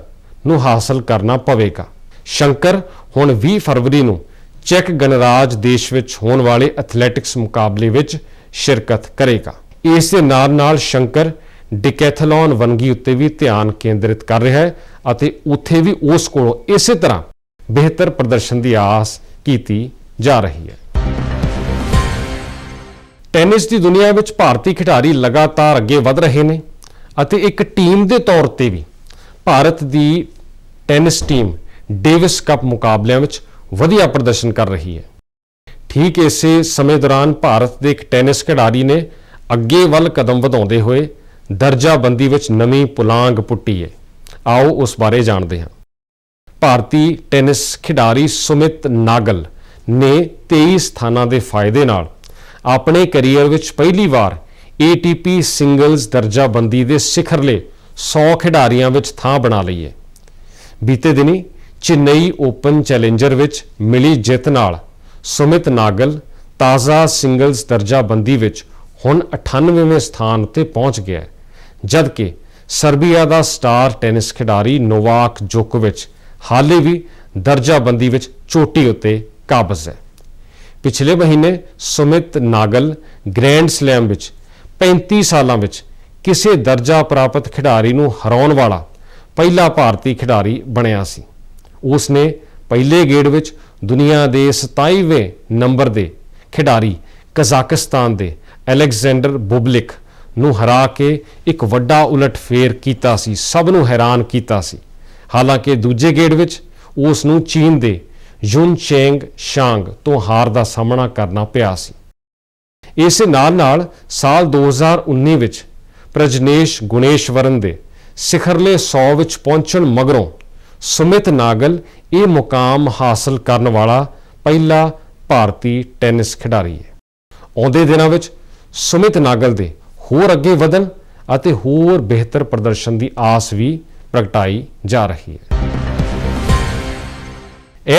ਨੂੰ ਹਾਸਲ ਕਰਨਾ ਪਵੇਗਾ ਸ਼ੰਕਰ ਹੁਣ 20 ਫਰਵਰੀ ਨੂੰ ਚੈੱਕ ਗਣਰਾਜ ਦੇਸ਼ ਵਿੱਚ ਹੋਣ ਵਾਲੇ ਐਥਲੈਟਿਕਸ ਮੁਕਾਬਲੇ ਵਿੱਚ ਸ਼ਿਰਕਤ ਕਰੇਗਾ। ਇਸ ਦੇ ਨਾਲ ਨਾਲ ਸ਼ੰਕਰ ਡਿਕੈਥਲਨ ਵਨਗੀ ਉੱਤੇ ਵੀ ਧਿਆਨ ਕੇਂਦਰਿਤ ਕਰ ਰਿਹਾ ਹੈ ਅਤੇ ਉੱਥੇ ਵੀ ਉਸ ਕੋਲੋਂ ਇਸੇ ਤਰ੍ਹਾਂ ਬਿਹਤਰ ਪ੍ਰਦਰਸ਼ਨ ਦੀ ਆਸ ਕੀਤੀ ਜਾ ਰਹੀ ਹੈ। ਟੈਨਿਸ ਦੀ ਦੁਨੀਆ ਵਿੱਚ ਭਾਰਤੀ ਖਿਡਾਰੀ ਲਗਾਤਾਰ ਅੱਗੇ ਵਧ ਰਹੇ ਨੇ ਅਤੇ ਇੱਕ ਟੀਮ ਦੇ ਤੌਰ ਤੇ ਵੀ ਭਾਰਤ ਦੀ ਟੈਨਿਸ ਟੀਮ ਡੇਵਿਸ ਕੱਪ ਮੁਕਾਬਲਿਆਂ ਵਿੱਚ ਵਧੀਆ ਪ੍ਰਦਰਸ਼ਨ ਕਰ ਰਹੀ ਹੈ। ਠੀਕ ਇਸੇ ਸਮੇਂ ਦੌਰਾਨ ਭਾਰਤ ਦੇ ਇੱਕ ਟੈਨਿਸ ਖਿਡਾਰੀ ਨੇ ਅੱਗੇ ਵੱਲ ਕਦਮ ਵਧਾਉਂਦੇ ਹੋਏ ਦਰਜਾਬੰਦੀ ਵਿੱਚ ਨਵੀਂ ਪੁਲਾਂਗ ਪੁੱਟੀ ਹੈ। ਆਓ ਉਸ ਬਾਰੇ ਜਾਣਦੇ ਹਾਂ। ਭਾਰਤੀ ਟੈਨਿਸ ਖਿਡਾਰੀ ਸੁਮਿਤ ਨਾਗਲ ਨੇ 23 ਸਥਾਨਾਂ ਦੇ ਫਾਇਦੇ ਨਾਲ ਆਪਣੇ ਕੈਰੀਅਰ ਵਿੱਚ ਪਹਿਲੀ ਵਾਰ ATP ਸਿੰਗਲਜ਼ ਦਰਜਾਬੰਦੀ ਦੇ ਸਿਖਰਲੇ 100 ਖਿਡਾਰੀਆਂ ਵਿੱਚ ਥਾਂ ਬਣਾ ਲਈ ਹੈ। ਬੀਤੇ ਦਿਨੀ ਚੇਨਈ ਓਪਨ ਚੈਲੰਜਰ ਵਿੱਚ ਮਿਲੀ ਜਿੱਤ ਨਾਲ ਸੁਮਿਤ ਨਾਗਲ ਤਾਜ਼ਾ ਸਿੰਗਲਜ਼ ਦਰਜਾਬੰਦੀ ਵਿੱਚ ਹੁਣ 98ਵੇਂ ਸਥਾਨ ਉੱਤੇ ਪਹੁੰਚ ਗਿਆ ਹੈ, ਜਦਕਿ ਸਰਬੀਆ ਦਾ ਸਟਾਰ ਟੈਨਿਸ ਖਿਡਾਰੀ ਨੋਵਾਕ ਜੋਕੋਵਿਚ ਹਾਲੇ ਵੀ ਦਰਜਾਬੰਦੀ ਵਿੱਚ ਚੋਟੀ ਉੱਤੇ ਕਾਬਜ਼ ਹੈ। ਪਿਛਲੇ ਮਹੀਨੇ ਸੁਮਿਤ ਨਾਗਲ ਗ੍ਰੈਂਡ ਸਲੈਮ ਵਿੱਚ 35 ਸਾਲਾਂ ਵਿੱਚ ਕਿਸੇ ਦਰਜਾ ਪ੍ਰਾਪਤ ਖਿਡਾਰੀ ਨੂੰ ਹਰਾਉਣ ਵਾਲਾ ਪਹਿਲਾ ਭਾਰਤੀ ਖਿਡਾਰੀ ਬਣਿਆ ਸੀ। ਉਸ ਨੇ ਪਹਿਲੇ ਗੇੜ ਵਿੱਚ ਦੁਨੀਆ ਦੇ 27ਵੇਂ ਨੰਬਰ ਦੇ ਖਿਡਾਰੀ ਕਜ਼ਾਕਿਸਤਾਨ ਦੇ ਅਲੈਗਜ਼ੈਂਡਰ ਬੁਬਲਿਕ ਨੂੰ ਹਰਾ ਕੇ ਇੱਕ ਵੱਡਾ ਉਲਟਫੇਰ ਕੀਤਾ ਸੀ, ਸਭ ਨੂੰ ਹੈਰਾਨ ਕੀਤਾ ਸੀ। ਹਾਲਾਂਕਿ ਦੂਜੇ ਗੇੜ ਵਿੱਚ ਉਸ ਨੂੰ ਚੀਨ ਦੇ ਯੁਨ ਚੇਂਗ ਸ਼ਾਂਗ ਤੋਂ ਹਾਰ ਦਾ ਸਾਹਮਣਾ ਕਰਨਾ ਪਿਆ ਸੀ। ਇਸੇ ਨਾਲ ਨਾਲ ਸਾਲ 2019 ਵਿੱਚ ਪ੍ਰਜਨੇਸ਼ ਗੁਣੇਸ਼ਵਰਨ ਦੇ ਸਿਖਰਲੇ 100 ਵਿੱਚ ਪਹੁੰਚਣ ਮਗਰੋਂ ਸੁਮਿਤ ਨਾਗਲ ਇਹ ਮੁਕਾਮ ਹਾਸਲ ਕਰਨ ਵਾਲਾ ਪਹਿਲਾ ਭਾਰਤੀ ਟੈਨਿਸ ਖਿਡਾਰੀ ਹੈ। ਆਉਂਦੇ ਦਿਨਾਂ ਵਿੱਚ ਸੁਮਿਤ ਨਾਗਲ ਦੇ ਹੋਰ ਅੱਗੇ ਵਧਣ ਅਤੇ ਹੋਰ ਬਿਹਤਰ ਪ੍ਰਦਰਸ਼ਨ ਦੀ ਆਸ ਵੀ ਪ੍ਰਗਟਾਈ ਜਾ ਰਹੀ ਹੈ।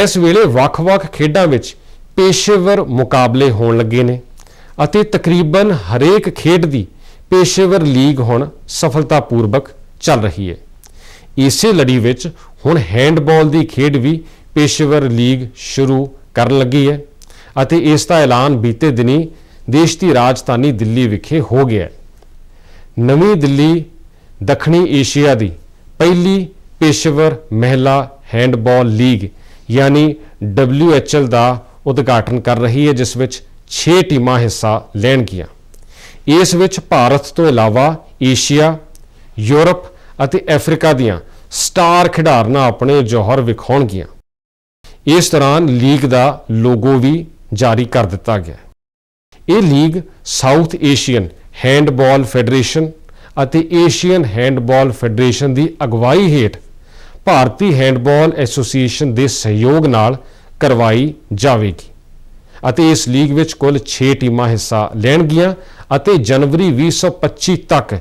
ਇਸ ਵੇਲੇ ਵੱਖ-ਵੱਖ ਖੇਡਾਂ ਵਿੱਚ ਪੇਸ਼ੇਵਰ ਮੁਕਾਬਲੇ ਹੋਣ ਲੱਗੇ ਨੇ ਅਤੇ ਤਕਰੀਬਨ ਹਰੇਕ ਖੇਡ ਦੀ ਪੇਸ਼ੇਵਰ ਲੀਗ ਹੁਣ ਸਫਲਤਾਪੂਰਵਕ ਚੱਲ ਰਹੀ ਹੈ। ਇਸੇ ਲੜੀ ਵਿੱਚ ਹੁਣ ਹੈਂਡਬਾਲ ਦੀ ਖੇਡ ਵੀ ਪੇਸ਼ੇਵਰ ਲੀਗ ਸ਼ੁਰੂ ਕਰਨ ਲੱਗੀ ਹੈ ਅਤੇ ਇਸ ਦਾ ਐਲਾਨ ਬੀਤੇ ਦਿਨੀ ਦੇਸ਼ ਦੀ ਰਾਜਧਾਨੀ ਦਿੱਲੀ ਵਿਖੇ ਹੋ ਗਿਆ ਨਵੀਂ ਦਿੱਲੀ, ਦੱਖਣੀ ਏਸ਼ੀਆ ਦੀ ਪਹਿਲੀ ਪੇਸ਼ੇਵਰ ਮਹਿਲਾ ਹੈਂਡਬਾਲ ਲੀਗ, ਯਾਨੀ WHL ਦਾ ਉਦਘਾਟਨ ਕਰ ਰਹੀ ਹੈ, ਜਿਸ ਵਿੱਚ 6 ਟੀਮਾਂ ਹਿੱਸਾ ਲੈਣਗੀਆਂ। ਇਸ ਵਿੱਚ ਭਾਰਤ ਤੋਂ ਇਲਾਵਾ ਏਸ਼ੀਆ, ਯੂਰਪ ਅਤੇ ਅਫਰੀਕਾ ਦੀਆਂ ਸਟਾਰ ਖਿਡਾਰਨਾਂ ਆਪਣੇ ਜੌਹਰ ਵਿਖਾਉਣਗੀਆਂ। ਇਸ ਦੌਰਾਨ ਲੀਗ ਦਾ ਲੋਗੋ ਵੀ ਜਾਰੀ ਕਰ ਦਿੱਤਾ ਗਿਆ। ਇਹ league South Asian handball federation ਅਤੇ ਏਸ਼ੀਅਨ ਹੈਂਡਬਾਲ ਫੈਡਰੇਸ਼ਨ ਦੀ ਅਗਵਾਈ ਹੇਠ ਭਾਰਤੀ ਹੈਂਡਬਾਲ ਐਸੋਸੀਏਸ਼ਨ ਦੇ ਸਹਿਯੋਗ ਨਾਲ ਕਰਵਾਈ ਜਾਵੇਗੀ ਅਤੇ ਇਸ ਲੀਗ ਵਿੱਚ ਕੁੱਲ 6 ਟੀਮਾਂ ਹਿੱਸਾ ਲੈਣਗੀਆਂ ਅਤੇ ਜਨਵਰੀ 2025 ਤੱਕ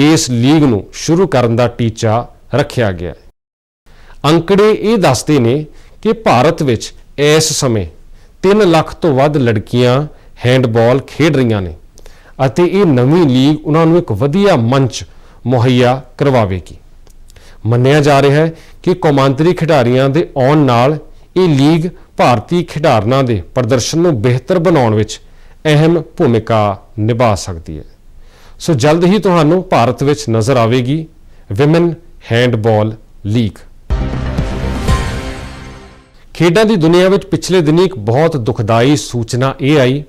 ਇਸ ਲੀਗ ਨੂੰ ਸ਼ੁਰੂ ਕਰਨ ਦਾ ਟੀਚਾ ਰੱਖਿਆ ਗਿਆ। ਹੈ ਅੰਕੜੇ ਇਹ ਦੱਸਦੇ ਨੇ ਕਿ ਭਾਰਤ ਵਿੱਚ ਇਸ ਸਮੇਂ 3 ਲੱਖ ਤੋਂ ਵੱਧ ਲੜਕੀਆਂ ਹੈਂਡਬਾਲ ਖੇਡ ਰਹੀਆਂ ਨੇ ਅਤੇ ਇਹ ਨਵੀਂ ਲੀਗ ਉਹਨਾਂ ਨੂੰ ਇੱਕ ਵਧੀਆ ਮੰਚ ਮੁਹੱਈਆ ਕਰਵਾਵੇਗੀ। ਮੰਨਿਆ ਜਾ ਰਿਹਾ ਹੈ ਕਿ ਕੌਮਾਂਤਰੀ ਖਿਡਾਰੀਆਂ ਦੇ ਆਉਣ ਨਾਲ ਇਹ ਲੀਗ ਭਾਰਤੀ ਖਿਡਾਰਨਾਂ ਦੇ ਪ੍ਰਦਰਸ਼ਨ ਨੂੰ ਬਿਹਤਰ ਬਣਾਉਣ ਵਿੱਚ ਅਹਿਮ ਭੂਮਿਕਾ ਨਿਭਾ ਸਕਦੀ ਹੈ। ਸੋ ਜਲਦ ਹੀ ਤੁਹਾਨੂੰ ਭਾਰਤ ਵਿੱਚ ਨਜ਼ਰ ਆਵੇਗੀ। Women ਹੈਂਡਬਾਲ ਲੀਗ ਖੇਡਾਂ ਦੀ ਦੁਨੀਆ ਵਿੱਚ ਪਿਛਲੇ ਦਿਨੀ ਇੱਕ ਬਹੁਤ ਦੁਖਦਾਈ ਸੂਚਨਾ ਇਹ ਆਈ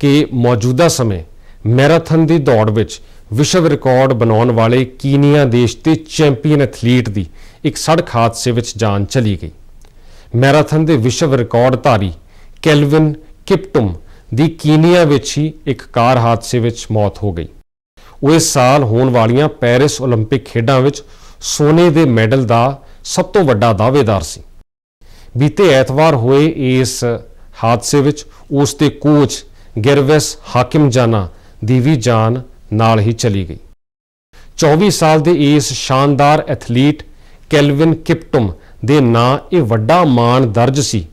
ਕਿ ਮੌਜੂਦਾ ਸਮੇਂ ਮੈਰਾਥਨ ਦੀ ਦੌੜ ਵਿੱਚ ਵਿਸ਼ਵ ਰਿਕਾਰਡ ਬਣਾਉਣ ਵਾਲੇ ਕੀਨੀਆ ਦੇਸ਼ ਦੇ ਚੈਂਪੀਅਨ ਐਥਲੀਟ ਦੀ ਇੱਕ ਸੜਕ ਹਾਦਸੇ ਵਿੱਚ ਜਾਨ ਚਲੀ ਗਈ ਮੈਰਾਥਨ ਦੇ ਵਿਸ਼ਵ ਰਿਕਾਰਡ ਧਾਰੀ ਕੈਲਵਿਨ ਕਿਪਟੁਮ ਦੀ ਕੀਨੀਆ ਵਿੱਚ ਹੀ ਇੱਕ ਕਾਰ ਹਾਦਸੇ ਵਿੱਚ ਮੌਤ ਹੋ ਗਈ ਉਹ ਇਸ ਸਾਲ ਹੋਣ ਵਾਲੀਆਂ ਪੈਰਿਸ 올림픽 ਖੇਡਾਂ ਵਿੱਚ ਸੋਨੇ ਦੇ ਮੈਡਲ ਦਾ ਸਭ ਤੋਂ ਵੱਡਾ ਦਾਅਵੇਦਾਰ ਸੀ। ਬੀਤੇ ਐਤਵਾਰ ਹੋਏ ਇਸ ਹਾਦਸੇ ਵਿੱਚ ਉਸ ਦੇ ਕੋਚ ਗਿਰਵੈਸ ਹਾਕਿਮ ਜਾਨਾ ਦੀ ਵੀ ਜਾਨ ਨਾਲ ਹੀ ਚਲੀ ਗਈ। 24 ਸਾਲ ਦੇ ਇਸ ਸ਼ਾਨਦਾਰ ਐਥਲੀਟ ਕੈਲਵਿਨ ਕਿਪਟਮ ਦੇ ਨਾਂ ਇਹ ਵੱਡਾ ਮਾਣ ਦਰਜ ਸੀ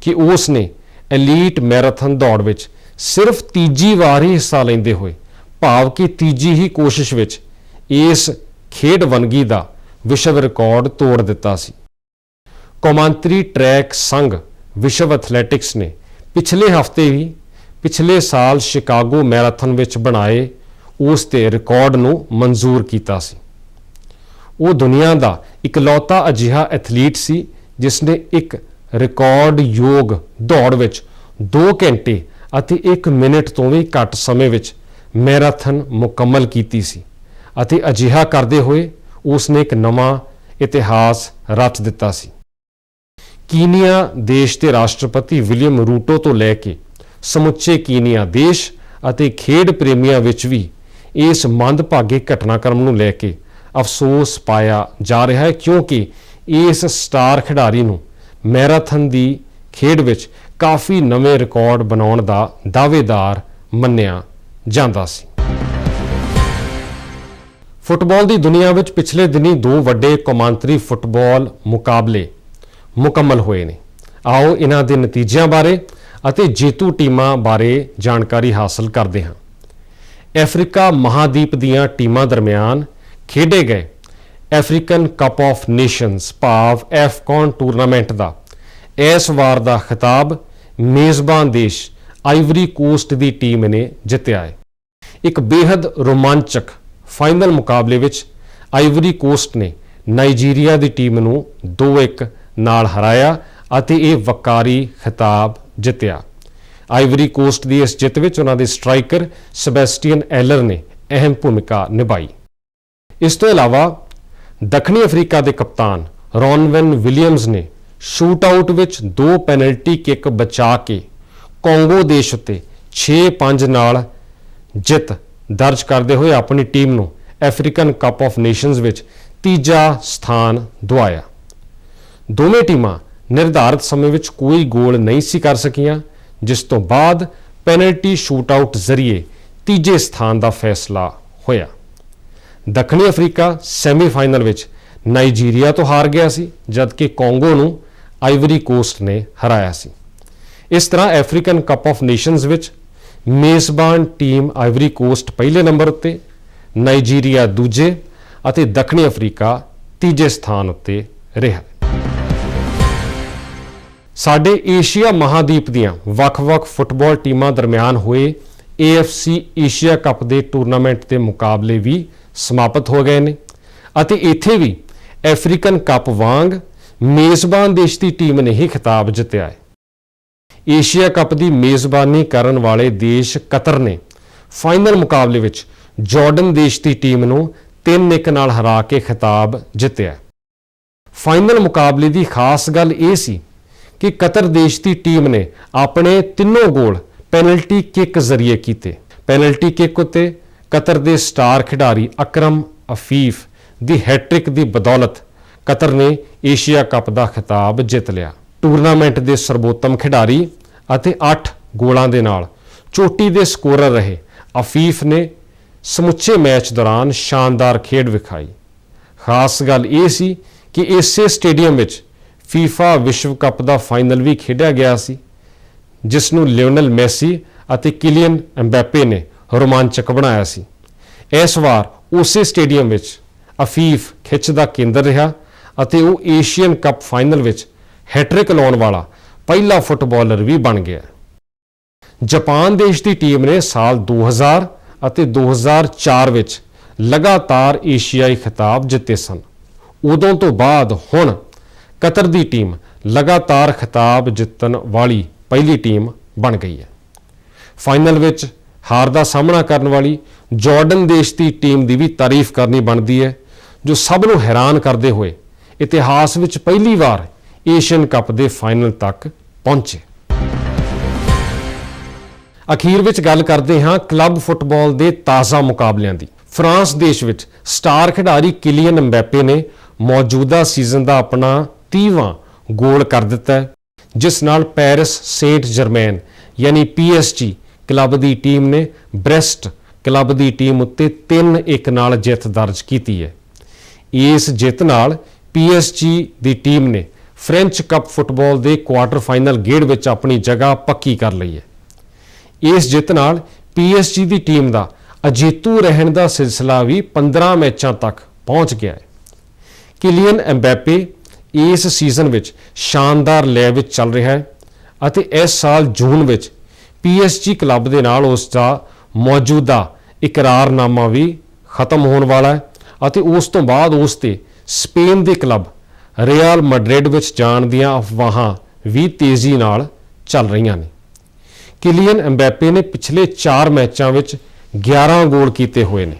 ਕਿ ਉਸ ਨੇ ਐਲੀਟ ਮੈਰਾਥਨ ਦੌੜ ਵਿੱਚ ਸਿਰਫ ਤੀਜੀ ਵਾਰ ਹੀ ਹਿੱਸਾ ਲੈਂਦੇ ਹੋਏ, ਭਾਵ ਕਿ ਤੀਜੀ ਹੀ ਕੋਸ਼ਿਸ਼ ਵਿੱਚ ਇਸ ਖੇਡ ਵਨਗੀ ਦਾ ਵਿਸ਼ਵ ਰਿਕਾਰਡ ਤੋੜ ਦਿੱਤਾ ਸੀ। ਕੌਮਾਂਤਰੀ ਟਰੈਕ ਸੰਘ ਵਿਸ਼ਵ ਐਥਲੈਟਿਕਸ ਨੇ ਪਿਛਲੇ ਹਫ਼ਤੇ ਵੀ ਪਿਛਲੇ ਸਾਲ ਸ਼ਿਕਾਗੋ ਮੈਰਾਥਨ ਵਿੱਚ ਬਣਾਏ ਉਸ ਦੇ ਰਿਕਾਰਡ ਨੂੰ ਮਨਜ਼ੂਰ ਕੀਤਾ ਸੀ। ਉਹ ਦੁਨੀਆ ਦਾ ਇਕਲੌਤਾ ਅਜਿਹਾ ਐਥਲੀਟ ਸੀ ਜਿਸ ਨੇ ਇੱਕ ਰਿਕਾਰਡ ਯੋਗ ਦੌੜ ਵਿੱਚ 2 ਘੰਟੇ ਅਤੇ 1 ਮਿੰਟ ਤੋਂ ਵੀ ਘੱਟ ਸਮੇਂ ਵਿੱਚ ਮੈਰਾਥਨ ਮੁਕੰਮਲ ਕੀਤੀ ਸੀ ਅਤੇ ਅਜਿਹਾ ਕਰਦੇ ਹੋਏ ਉਸ ਨੇ ਇੱਕ ਨਵਾਂ ਇਤਿਹਾਸ ਰਚ ਦਿੱਤਾ ਸੀ। ਕੀਨੀਆ ਦੇਸ਼ ਦੇ ਰਾਸ਼ਟਰਪਤੀ ਵਿਲੀਅਮ ਰੂਟੋ ਤੋਂ ਲੈ ਕੇ ਸਮੁੱਚੇ ਕੀਨੀਆ ਦੇਸ਼ ਅਤੇ ਖੇਡ ਪ੍ਰੇਮੀਆਂ ਵਿੱਚ ਵੀ ਇਸ ਮੰਦਭਾਗੇ ਘਟਨਾਕ੍ਰਮ ਨੂੰ ਲੈ ਕੇ ਅਫਸੋਸ ਪਾਇਆ ਜਾ ਰਿਹਾ ਹੈ ਕਿਉਂਕਿ ਇਸ ਸਟਾਰ ਖਿਡਾਰੀ ਨੂੰ ਮੈਰਾਥਨ ਦੀ ਖੇਡ ਵਿੱਚ ਕਾਫੀ ਨਵੇਂ ਰਿਕਾਰਡ ਬਣਾਉਣ ਦਾ ਦਾਅਵੇਦਾਰ ਮੰਨਿਆ ਜਾਂਦਾ ਸੀ। ਫੁੱਟਬਾਲ ਦੀ ਦੁਨੀਆ ਵਿੱਚ ਪਿਛਲੇ ਦਿਨੀ ਦੋ ਵੱਡੇ ਕੌਮਾਂਤਰੀ ਫੁੱਟਬਾਲ ਮੁਕਾਬਲੇ ਮੁਕੰਮਲ ਹੋਏ ਨੇ। ਆਓ ਇਹਨਾਂ ਦੇ ਨਤੀਜਿਆਂ ਬਾਰੇ ਅਤੇ ਜੇਤੂ ਟੀਮਾਂ ਬਾਰੇ ਜਾਣਕਾਰੀ ਹਾਸਲ ਕਰਦੇ ਹਾਂ। ਅਫਰੀਕਾ ਮਹਾਦੀਪ ਦੀਆਂ ਟੀਮਾਂ ਦਰਮਿਆਨ ਖੇਡੇ ਗਏ ਅਫਰੀਕਨ ਕੱਪ ਆਫ ਨੇਸ਼ਨਸ ਭਾਵ ਐਫਕੌਨ ਟੂਰਨਾਮੈਂਟ ਦਾ। ਇਸ ਵਾਰ ਦਾ ਖਿਤਾਬ ਮੇਜ਼ਬਾਨ ਦੇਸ਼ ਆਈਵਰੀ ਕੋਸਟ ਦੀ ਟੀਮ ਨੇ ਜਿੱਤਿਆ ਹੈ। ਇੱਕ ਬੇहद ਰੋਮਾਂਚਕ ਫਾਈਨਲ ਮੁਕਾਬਲੇ ਵਿੱਚ ਆਈਵਰੀ ਕੋਸਟ ਨੇ ਨਾਈਜੀਰੀਆ ਦੀ ਟੀਮ ਨੂੰ 2-1 ਨਾਲ ਹਰਾਇਆ ਅਤੇ ਇਹ ਵਕਾਰੀ ਖਿਤਾਬ ਜਿੱਤਿਆ। ਆਈਵਰੀ ਕੋਸਟ ਦੀ ਇਸ ਜਿੱਤ ਵਿੱਚ ਉਹਨਾਂ ਦੇ ਸਟ੍ਰਾਈਕਰ ਸਬੈਸਟੀਅਨ ਐਲਰ ਨੇ ਅਹਿਮ ਭੂਮਿਕਾ ਨਿਭਾਈ। ਇਸ ਤੋਂ ਇਲਾਵਾ ਦੱਖਣੀ ਅਫਰੀਕਾ ਦੇ ਕਪਤਾਨ ਰੌਨਵਨ ਵਿਲੀਅਮਸ ਨੇ ਸ਼ੂਟ ਆਊਟ ਵਿੱਚ ਦੋ ਪੈਨਲਟੀ ਕਿੱਕ ਬਚਾ ਕੇ ਕੋਂਗੋ ਦੇਸ਼ ਉੱਤੇ 6-5 ਨਾਲ ਜਿੱਤ ਦਰਜ ਕਰਦੇ ਹੋਏ ਆਪਣੀ ਟੀਮ ਨੂੰ ਅਫਰੀਕਨ ਕੱਪ ਆਫ ਨੇਸ਼ਨਸ ਵਿੱਚ ਤੀਜਾ ਸਥਾਨ ਦਿਵਾਇਆ ਦੋਵੇਂ ਟੀਮਾਂ ਨਿਰਧਾਰਤ ਸਮੇਂ ਵਿੱਚ ਕੋਈ ਗੋਲ ਨਹੀਂ ਸੀ ਕਰ ਸਕੀਆਂ, ਜਿਸ ਤੋਂ ਬਾਅਦ ਪੈਨਲਟੀ ਸ਼ੂਟਆਊਟ ਜ਼ਰੀਏ ਤੀਜੇ ਸਥਾਨ ਦਾ ਫੈਸਲਾ ਹੋਇਆ। ਦੱਖਣੀ ਅਫਰੀਕਾ ਸੈਮੀਫਾਈਨਲ ਵਿੱਚ ਨਾਈਜੀਰੀਆ ਤੋਂ ਹਾਰ ਗਿਆ ਸੀ, ਜਦਕਿ ਕੋਂਗੋ ਨੂੰ ਆਈਵਰੀ ਕੋਸਟ ਨੇ ਹਰਾਇਆ ਸੀ। ਇਸ ਤਰ੍ਹਾਂ ਅਫਰੀਕਨ ਕੱਪ ਆਫ ਨੇਸ਼ਨਸ ਵਿੱਚ ਮੇਜ਼ਬਾਨ ਟੀਮ ਆਈਵਰੀ ਕੋਸਟ ਪਹਿਲੇ ਨੰਬਰ ਉੱਤੇ, ਨਾਈਜੀਰੀਆ ਦੂਜੇ ਅਤੇ ਦੱਖਣੀ ਅਫਰੀਕਾ ਤੀਜੇ ਸਥਾਨ ਉੱਤੇ ਰਿਹਾ। ਸਾਡੇ ਏਸ਼ੀਆ ਮਹਾਦੀਪ ਦੀਆਂ ਵੱਖ-ਵੱਖ ਫੁੱਟਬਾਲ ਟੀਮਾਂ ਦਰਮਿਆਨ ਹੋਏ AFC ਏਸ਼ੀਆ ਕੱਪ ਦੇ ਟੂਰਨਾਮੈਂਟ ਦੇ ਮੁਕਾਬਲੇ ਵੀ ਸਮਾਪਤ ਹੋ ਗਏ ਨੇ ਅਤੇ ਇੱਥੇ ਵੀ ਅਫਰੀਕਨ ਕੱਪ ਵਾਂਗ ਮੇਜ਼ਬਾਨ ਦੇਸ਼ ਦੀ ਟੀਮ ਨੇ ਹੀ ਖਿਤਾਬ ਜਿੱਤਿਆ ਹੈ। ਏਸ਼ੀਆ ਕੱਪ ਦੀ ਮੇਜ਼ਬਾਨੀ ਕਰਨ ਵਾਲੇ ਦੇਸ਼ ਕਤਰ ਨੇ ਫਾਈਨਲ ਮੁਕਾਬਲੇ ਵਿੱਚ ਜਾਰਡਨ ਦੇਸ਼ ਦੀ ਟੀਮ ਨੂੰ 3-1 ਨਾਲ ਹਰਾ ਕੇ ਖਿਤਾਬ ਜਿੱਤਿਆ। ਫਾਈਨਲ ਮੁਕਾਬਲੇ ਦੀ ਖਾਸ ਗੱਲ ਇਹ ਸੀ ਕਿ ਕਤਰ ਦੇਸ਼ ਦੀ ਟੀਮ ਨੇ ਆਪਣੇ ਤਿੰਨੋਂ ਗੋਲ ਪੈਨਲਟੀ ਕਿੱਕ ਜ਼ਰੀਏ ਕੀਤੇ। ਪੈਨਲਟੀ ਕਿੱਕ ਉੱਤੇ ਕਤਰ ਦੇ ਸਟਾਰ ਖਿਡਾਰੀ ਅਕਰਮ ਅਫੀਫ ਦੀ ਹੈਟ੍ਰਿਕ ਦੀ ਬਦੌਲਤ ਕਤਰ ਨੇ ਏਸ਼ੀਆ ਕੱਪ ਦਾ ਖਿਤਾਬ ਜਿੱਤ ਲਿਆ। ਟੂਰਨਾਮੈਂਟ ਦੇ ਸਰਬੋਤਮ ਖਿਡਾਰੀ ਅਤੇ 8 ਗੋਲਾਂ ਦੇ ਨਾਲ ਚੋਟੀ ਦੇ ਸਕੋਰਰ ਰਹੇ ਅਫੀਫ ਨੇ ਸਮੁੱਚੇ ਮੈਚ ਦੌਰਾਨ ਸ਼ਾਨਦਾਰ ਖੇਡ ਵਿਖਾਈ। ਖਾਸ ਗੱਲ ਇਹ ਸੀ ਕਿ ਇਸੇ ਸਟੇਡੀਅਮ ਵਿੱਚ ਫੀਫਾ ਵਿਸ਼ਵ ਕੱਪ ਦਾ ਫਾਈਨਲ ਵੀ ਖੇਡਿਆ ਗਿਆ ਸੀ, ਜਿਸ ਨੂੰ ਲਿਓਨਲ ਮੈਸੀ ਅਤੇ ਕਿਲੀਅਨ ਐਮਬੈਪੇ ਨੇ ਰੋਮਾਂਚਕ ਬਣਾਇਆ ਸੀ। ਇਸ ਵਾਰ ਉਸੇ ਸਟੇਡੀਅਮ ਵਿੱਚ ਅਫੀਫ ਖਿੱਚ ਦਾ ਕੇਂਦਰ ਰਿਹਾ ਅਤੇ ਉਹ ਏਸ਼ੀਅਨ ਕੱਪ ਫਾਈਨਲ ਵਿੱਚ ਹੈਟ੍ਰਿਕ ਲਾਉਣ ਵਾਲਾ ਪਹਿਲਾ ਫੁੱਟਬਾਲਰ ਵੀ ਬਣ ਗਿਆ ਜਾਪਾਨ ਦੇਸ਼ ਦੀ ਟੀਮ ਨੇ ਸਾਲ 2000 ਅਤੇ 2004 ਵਿੱਚ ਲਗਾਤਾਰ ਏਸ਼ੀਆਈ ਖਿਤਾਬ ਜਿੱਤੇ ਸਨ। ਉਦੋਂ ਤੋਂ ਬਾਅਦ ਹੁਣ ਕਤਰ ਦੀ ਟੀਮ ਲਗਾਤਾਰ ਖਿਤਾਬ ਜਿੱਤਣ ਵਾਲੀ ਪਹਿਲੀ ਟੀਮ ਬਣ ਗਈ ਹੈ। ਫਾਈਨਲ ਵਿੱਚ ਹਾਰ ਦਾ ਸਾਹਮਣਾ ਕਰਨ ਵਾਲੀ ਜਾਰਡਨ ਦੇਸ਼ ਦੀ ਟੀਮ ਦੀ ਵੀ ਤਾਰੀਫ ਕਰਨੀ ਬਣਦੀ ਹੈ, ਜੋ ਸਭ ਨੂੰ ਹੈਰਾਨ ਕਰਦੇ ਹੋਏ ਇਤਿਹਾਸ ਵਿੱਚ ਪਹਿਲੀ ਵਾਰ ਏਸ਼ੀਅਨ ਕੱਪ ਦੇ ਫਾਈਨਲ ਤੱਕ ਪਹੁੰਚੇ। ਅਖੀਰ ਵਿੱਚ ਗੱਲ ਕਰਦੇ ਹਾਂ ਕਲੱਬ ਫੁੱਟਬਾਲ ਦੇ ਤਾਜ਼ਾ ਮੁਕਾਬਲਿਆਂ ਦੀ। ਫਰਾਂਸ ਦੇਸ਼ ਵਿੱਚ ਸਟਾਰ ਖਿਡਾਰੀ ਕਿਲੀਅਨ ਐਮਬੈਪੇ ਨੇ ਮੌਜੂਦਾ ਸੀਜ਼ਨ ਦਾ ਆਪਣਾ 30ਵਾਂ ਗੋਲ ਕਰ ਦਿੱਤਾ ਹੈ, ਜਿਸ ਨਾਲ ਪੈਰਿਸ ਸੇਂਟ ਜਰਮੈਨ ਯਾਨੀ ਪੀਐਸਜੀ ਕਲੱਬ ਦੀ ਟੀਮ ਨੇ ਬ੍ਰੈਸਟ ਕਲੱਬ ਦੀ ਟੀਮ ਉੱਤੇ 3-1 ਨਾਲ ਜਿੱਤ ਦਰਜ ਕੀਤੀ ਹੈ। ਇਸ ਜਿੱਤ ਨਾਲ ਪੀਐਸਜੀ ਦੀ ਟੀਮ ਨੇ ਫ੍ਰੈਂਚ ਕੱਪ ਫੁੱਟਬਾਲ ਦੇ ਕੁਆਰਟਰ ਫਾਈਨਲ ਗੇੜ ਵਿੱਚ ਆਪਣੀ ਜਗ੍ਹਾ ਪੱਕੀ ਕਰ ਲਈ ਹੈ। ਇਸ ਜਿੱਤ ਨਾਲ ਪੀਐਸਜੀ ਦੀ ਟੀਮ ਦਾ ਅਜੇਤੂ ਰਹਿਣ ਦਾ ਸਿਲਸਿਲਾ ਵੀ 15 ਮੈਚਾਂ ਤੱਕ ਪਹੁੰਚ ਗਿਆ ਹੈ। ਕਿਲੀਅਨ ਐਮਬੈਪੇ ਇਸ ਸੀਜ਼ਨ ਵਿੱਚ ਸ਼ਾਨਦਾਰ ਲੈ ਵਿੱਚ ਚੱਲ ਰਿਹਾ ਹੈ ਅਤੇ ਇਸ ਸਾਲ ਜੂਨ ਵਿੱਚ ਪੀਐਸਜੀ ਕਲੱਬ ਦੇ ਨਾਲ ਉਸ ਦਾ ਮੌਜੂਦਾ ਇਕਰਾਰਨਾਮਾ ਵੀ ਖਤਮ ਹੋਣ ਵਾਲਾ ਹੈ ਅਤੇ ਉਸ ਤੋਂ ਬਾਅਦ ਉਸ ਤੇ ਸਪੇਨ ਦੇ ਕਲੱਬ ਰੀਅਲ ਮੈਡਰਿਡ ਵਿੱਚ ਜਾਣ ਦੀਆਂ ਅਫਵਾਹਾਂ ਵੀ ਤੇਜ਼ੀ ਨਾਲ ਚੱਲ ਰਹੀਆਂ ਨੇ। ਕਿਲੀਅਨ ਐਮਬੈਪੇ ਨੇ ਪਿਛਲੇ 4 ਮੈਚਾਂ ਵਿੱਚ 11 ਗੋਲ ਕੀਤੇ ਹੋਏ ਨੇ।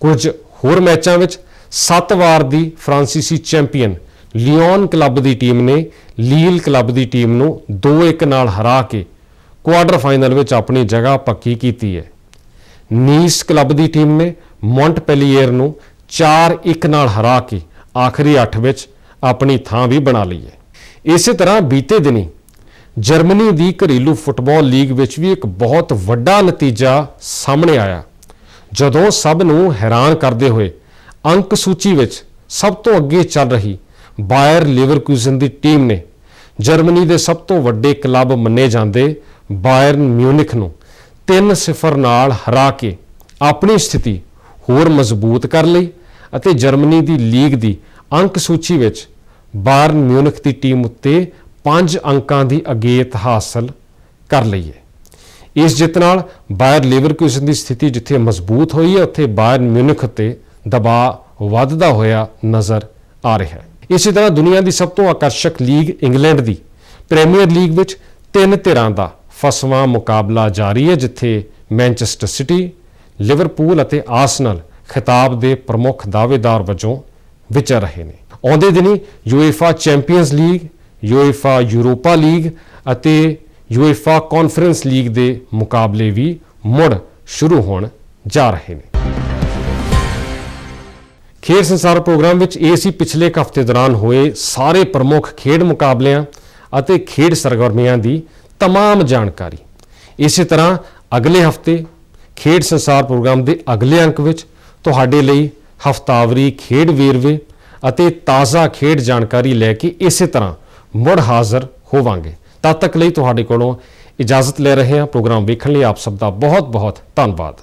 ਕੁਝ ਹੋਰ ਮੈਚਾਂ ਵਿੱਚ 7 ਵਾਰ ਦੀ ਫ੍ਰਾਂਸੀਸੀ ਚੈਂਪੀਅਨ ਲਿਓਨ ਕਲੱਬ ਦੀ ਟੀਮ ਨੇ ਲੀਲ ਕਲੱਬ ਦੀ ਟੀਮ ਨੂੰ 2-1 ਨਾਲ ਹਰਾ ਕੇ ਕੁਆਟਰ ਫਾਈਨਲ ਵਿੱਚ ਆਪਣੀ ਜਗ੍ਹਾ ਪੱਕੀ ਕੀਤੀ ਹੈ। ਨੀਸ ਕਲੱਬ ਦੀ ਟੀਮ ਨੇ ਮੌਂਟਪੈਲੀਅਰ ਨੂੰ 4-1 ਨਾਲ ਹਰਾ ਕੇ ਆਖਰੀ 8 ਵਿੱਚ ਆਪਣੀ ਥਾਂ ਵੀ ਬਣਾ ਲਈ ਹੈ ਇਸੇ ਤਰ੍ਹਾਂ ਬੀਤੇ ਦਿਨੀ ਜਰਮਨੀ ਦੀ ਘਰੇਲੂ ਫੁੱਟਬਾਲ ਲੀਗ ਵਿੱਚ ਵੀ ਇੱਕ ਬਹੁਤ ਵੱਡਾ ਨਤੀਜਾ ਸਾਹਮਣੇ ਆਇਆ, ਜਦੋਂ ਸਭ ਨੂੰ ਹੈਰਾਨ ਕਰਦੇ ਹੋਏ ਅੰਕ ਸੂਚੀ ਵਿੱਚ ਸਭ ਤੋਂ ਅੱਗੇ ਚੱਲ ਰਹੀ ਬਾਇਰ ਲੀਵਰਕੂਜ਼ਨ ਦੀ ਟੀਮ ਨੇ ਜਰਮਨੀ ਦੇ ਸਭ ਤੋਂ ਵੱਡੇ ਕਲੱਬ ਮੰਨੇ ਜਾਂਦੇ ਬਾਇਰਨ ਮਿਊਨਿਖ ਨੂੰ 3-0 ਨਾਲ ਹਰਾ ਕੇ ਆਪਣੀ ਸਥਿਤੀ ਹੋਰ ਮਜ਼ਬੂਤ ਕਰ ਲਈ ਅਤੇ ਜਰਮਨੀ ਦੀ ਲੀਗ ਦੀ ਅੰਕ ਸੂਚੀ ਵਿੱਚ ਬਾਇਰਨ ਮਿਊਨਿਖ ਦੀ ਟੀਮ ਉੱਤੇ 5 ਅੰਕਾਂ ਦੀ ਅਗੇਤ ਹਾਸਲ ਕਰ ਲਈ ਹੈ। ਇਸ ਜਿੱਤ ਨਾਲ ਬਾਇਰ ਲੀਵਰਕੂਜ਼ਨ ਦੀ ਸਥਿਤੀ ਜਿੱਥੇ ਮਜ਼ਬੂਤ ਹੋਈ ਹੈ, ਉੱਥੇ ਬਾਇਰਨ ਮਿਊਨਿਖ ਤੇ ਦਬਾਅ ਵੱਧਦਾ ਹੋਇਆ ਨਜ਼ਰ ਆ ਰਿਹਾ ਹੈ। ਇਸੇ ਤਰ੍ਹਾਂ ਦੁਨੀਆ ਦੀ ਸਭ ਤੋਂ ਆਕਰਸ਼ਕ ਲੀਗ ਇੰਗਲੈਂਡ ਦੀ ਪ੍ਰੀਮੀਅਰ ਲੀਗ ਵਿੱਚ ਤਿੰਨ ਧਿਰਾਂ ਦਾ ਫਸਵਾਂ ਮੁਕਾਬਲਾ ਜਾਰੀ ਹੈ, ਜਿੱਥੇ ਮੈਨਚੈਸਟਰ ਸਿਟੀ, ਲਿਵਰਪੂਲ ਅਤੇ ਆਰਸਨਲ ਖਿਤਾਬ ਦੇ ਪ੍ਰਮੁੱਖ ਦਾਅਵੇਦਾਰ ਵਜੋਂ ਵਿਚਰ ਰਹੇ ਨੇ ਆਉਂਦੇ ਦਿਨੀ UEFA Champions League UEFA Europa League ਅਤੇ ਯੂਏਫਾ ਕਾਨਫਰੰਸ ਲੀਗ ਦੇ ਮੁਕਾਬਲੇ ਵੀ ਮੁੜ ਸ਼ੁਰੂ ਹੋਣ ਜਾ ਰਹੇ ਨੇ ਖੇਡ ਸੰਸਾਰ ਪ੍ਰੋਗਰਾਮ ਵਿੱਚ ਇਹ ਸੀ ਪਿਛਲੇ ਇੱਕ ਹਫ਼ਤੇ ਦੌਰਾਨ ਹੋਏ ਸਾਰੇ ਪ੍ਰਮੁੱਖ ਖੇਡ ਮੁਕਾਬਲਿਆਂ ਅਤੇ ਖੇਡ ਸਰਗਰਮੀਆਂ ਦੀ तमाम ਜਾਣਕਾਰੀ ਇਸੇ ਤਰ੍ਹਾਂ ਅਗਲੇ ਹਫ਼ਤੇ ਖੇਡ ਸੰਸਾਰ ਪ੍ਰੋਗਰਾਮ ਦੇ ਅਗਲੇ ਅੰਕ ਵਿੱਚ ਤੁਹਾਡੇ ਲਈ ਹਫਤਾਵਰੀ ਖੇਡ ਵੇਰਵੇ ਅਤੇ ਤਾਜ਼ਾ ਖੇਡ ਜਾਣਕਾਰੀ ਲੈ ਕੇ ਇਸੇ ਤਰ੍ਹਾਂ ਮੁੜ ਹਾਜ਼ਰ ਹੋਵਾਂਗੇ। ਤਦ ਤੱਕ ਲਈ ਤੁਹਾਡੇ ਕੋਲੋਂ ਇਜਾਜ਼ਤ ਲੈ ਰਹੇ ਹਾਂ। ਪ੍ਰੋਗਰਾਮ ਵੇਖਣ ਲਈ ਆਪ ਸਭ ਦਾ ਬਹੁਤ ਬਹੁਤ ਧੰਨਵਾਦ।